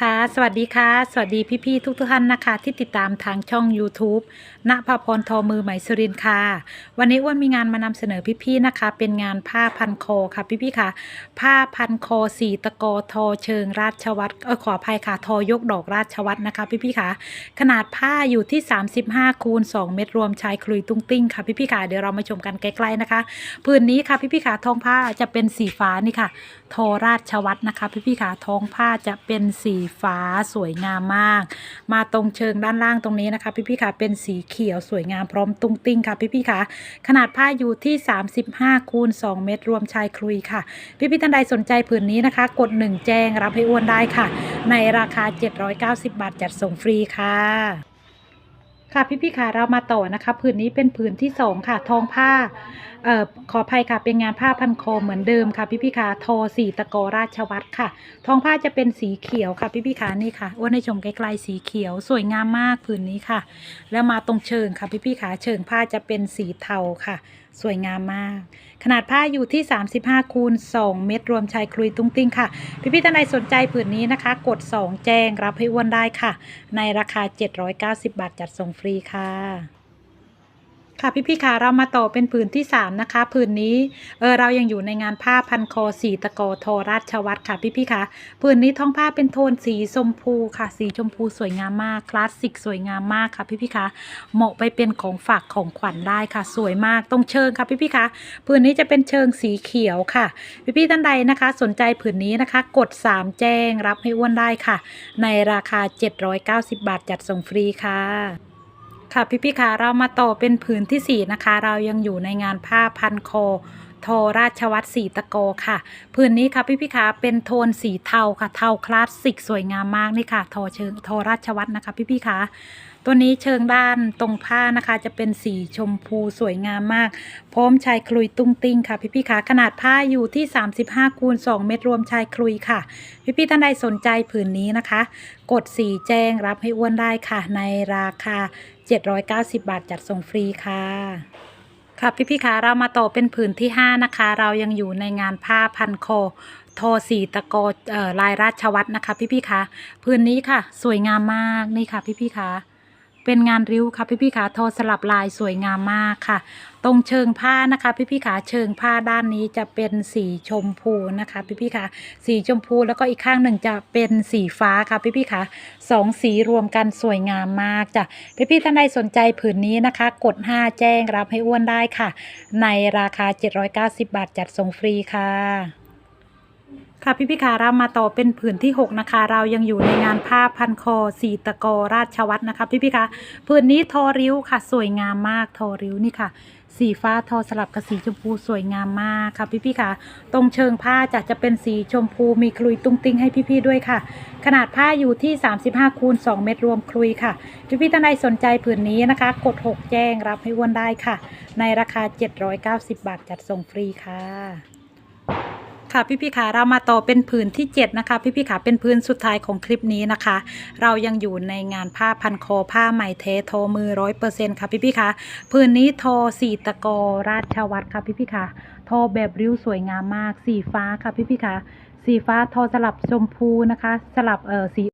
ค่ะสวัสดีค่ะ สวัสดีพี่ๆทุกทุกๆท่านนะคะ ที่ติดตามทางช่อง YouTube ณภาพรทอมือไหมสุรินค่ะ วันนี้อ้วนมีงานมานำเสนอพี่ๆนะคะ เป็นงานผ้าพันคอค่ะพี่ๆค่ะ ผ้าพันคอสีตะกอทอเชิงราชวัตรเออขออภัยค่ะ ทอยกดอกราชวัตรนะคะ พี่ๆค่ะ ขนาดผ้าอยู่ที่ 35คูณ2เมตรรวมชายคลุยตุ้งติ้งค่ะพี่ๆค่ะเดี๋ยวเรามาชมกันใกล้ๆนะคะพื้นนี้ค่ะพี่ๆค่ะทองผ้าจะเป็นสีฟ้านี่ค่ะ ทอราชวัตรนะคะ พี่ๆค่ะทองผ้าจะเป็นสีฟ้าสวยงามมาก มาตรงเชิงด้านล่างตรงนี้นะคะ พี่ๆค่ะเป็นสีเขียวสวยงามพร้อมตุ้งติ้งค่ะ พี่ๆค่ะ ขนาดผ้าอยู่ที่ 35คูณ2เมตร รวมชายคลุยค่ะ พี่ๆท่านใดสนใจผืนนี้นะคะ กด 1 แจ้งรับให้อ้วนได้ค่ะ ในราคา 790 บาทจัดส่งฟรีค่ะ ค่ะพี่พี่ค่ะเรามาต่อนะคะผืนนี้เป็นผืนที่สองค่ะ ทองผ้าเอ่อขออภัยค่ะเป็นงานผ้าพันคอเหมือนเดิมค่ะ พี่พี่ค่ะทอสีตะกอราชวัตรค่ะ ทองผ้าจะเป็นสีเขียวค่ะ พี่พี่ค่ะนี่ค่ะอ้วนให้ชมไกลๆสีเขียวสวยงามมากผืนนี้ค่ะ แล้วมาตรงเชิงค่ะ พี่พี่ค่ะเชิงผ้าจะเป็นสีเทาค่ะ สวยงามมาก ขนาดผ้าอยู่ที่ 35 คูณ 2 เมตรรวมชายคลุยตุ้งติ้งค่ะ พี่พี่ๆท่านใดสนใจผืนนี้นะคะ กด 2 แจ้งรับให้อ้วนได้ค่ะ ในราคา 790 บาทจัดส่งฟรีค่ะ ค่ะพี่ๆค่ะเรามาต่อเป็นผืนที่ 3 นะคะ ผืนนี้เออเรายังอยู่ในงานผ้าพันคอสีตะกอทอราชวัตรค่ะพี่ๆค่ะ ผืนนี้ท้องผ้าเป็นโทนสีชมพูค่ะ สีชมพูสวยงามมากคลาสสิกสวยงามมากค่ะพี่ๆค่ะ เหมาะไปเป็นของฝากของขวัญได้ค่ะ สวยมากตรงเชิงค่ะพี่ๆค่ะ ผืนนี้จะเป็นเชิงสีเขียวค่ะ พี่ๆท่านใดนะคะ สนใจผืนนี้นะคะ กด 3 แจ้งรับให้อ้วนได้ค่ะ ในราคา 790 บาทจัดส่งฟรีค่ะ ค่ะพี่พี่คะเรามาต่อเป็นผืนที่ 4 นะคะ เรายังอยู่ในงานผ้าพันคอ โทราชวัตรสีตะโกค่ะผืนนี้ค่ะพี่พี่ๆค่ะเป็นโทนสีเทาค่ะ เทาคลาสสิกสวยงามมากนี่ค่ะโทเชิงทราชวัตรนะคะ พี่พี่ๆค่ะตัวนี้เชิงด้านตรงผ้านะคะจะเป็นสีชมพูสวยงามมาก พร้อมชายคลุยตุ้งติ้งค่ะ พี่พี่ๆค่ะขนาดผ้าอยู่ที่ 35คูณ2เมตรรวมชายคลุยค่ะ พี่พี่ท่านใดสนใจผืนนี้นะคะ กดสีแจ้งรับให้อ้วนได้ค่ะ ในราคา 790 บาทจัดส่งฟรีค่ะ ค่ะพี่พี่ๆคะเรามาต่อเป็นผืนที่ 5 นะคะ เรายังอยู่ในงานผ้าพันคอทอสีตะโกเอ่อลายราชวัตรนะคะพี่พี่ๆคะผืนนี้ค่ะ สวยงามมากนี่ค่ะ พี่พี่ๆคะ เป็นงานริ้วค่ะพี่พี่ๆคะทอสลับลายสวยงามมากค่ะ ตรงเชิงผ้านะคะ พี่พี่ๆคะเชิงผ้าด้านนี้จะเป็นสีชมพูนะคะ พี่พี่ๆคะสีชมพูแล้วก็อีกข้างหนึ่งจะเป็นสีฟ้าค่ะ พี่พี่ๆคะสองสีรวมกันสวยงามมากจ้ะพี่พี่ท่านใดสนใจผืนนี้นะคะ กด 5 แจ้งรับให้อ้วนได้ค่ะ ในราคา 790 บาทจัดส่งฟรีค่ะ ค่ะพี่พี่ค่ะเรามาต่อเป็นผืนที่ 6 นะคะ เรายังอยู่ในงานผ้าพันคอสีตะกอราชวัตรนะคะ พี่พี่ค่ะผืนนี้ทอริ้วค่ะ สวยงามมากทอริ้วนี่ค่ะ สีฟ้าทอสลับกับสีชมพูสวยงามมากค่ะ พี่พี่ค่ะตรงเชิงผ้าจะจะเป็นสีชมพูมีคลุยตุ้งติ้งให้พี่ๆด้วยค่ะ ขนาดผ้าอยู่ที่ 35คูณ2เมตรรวมคลุยค่ะพี่พี่ท่านใดสนใจผืนนี้นะคะ กด 6 แจ้งรับให้อ้วนได้ค่ะ ในราคา 790 บาทจัดส่งฟรีค่ะ ค่ะพี่พี่ๆค่ะเรามาต่อเป็นผืนที่ 7 นะคะ พี่พี่ๆค่ะเป็นพื้นสุดท้ายของคลิปนี้นะคะ เรายังอยู่ในงานผ้าพันคอผ้าไหมเทโทมือร้อยเปอร์เซ็นต์ค่ะพี่พี่ๆค่ะผืนนี้โทสีตะกอราชวัตรค่ะพี่พี่ๆค่ะทแบบริ้วสวยงามมาก สีฟ้าค่ะพี่พี่ๆค่ะสีฟ้าทอสลับชมพูนะคะ สลับเอ่อสี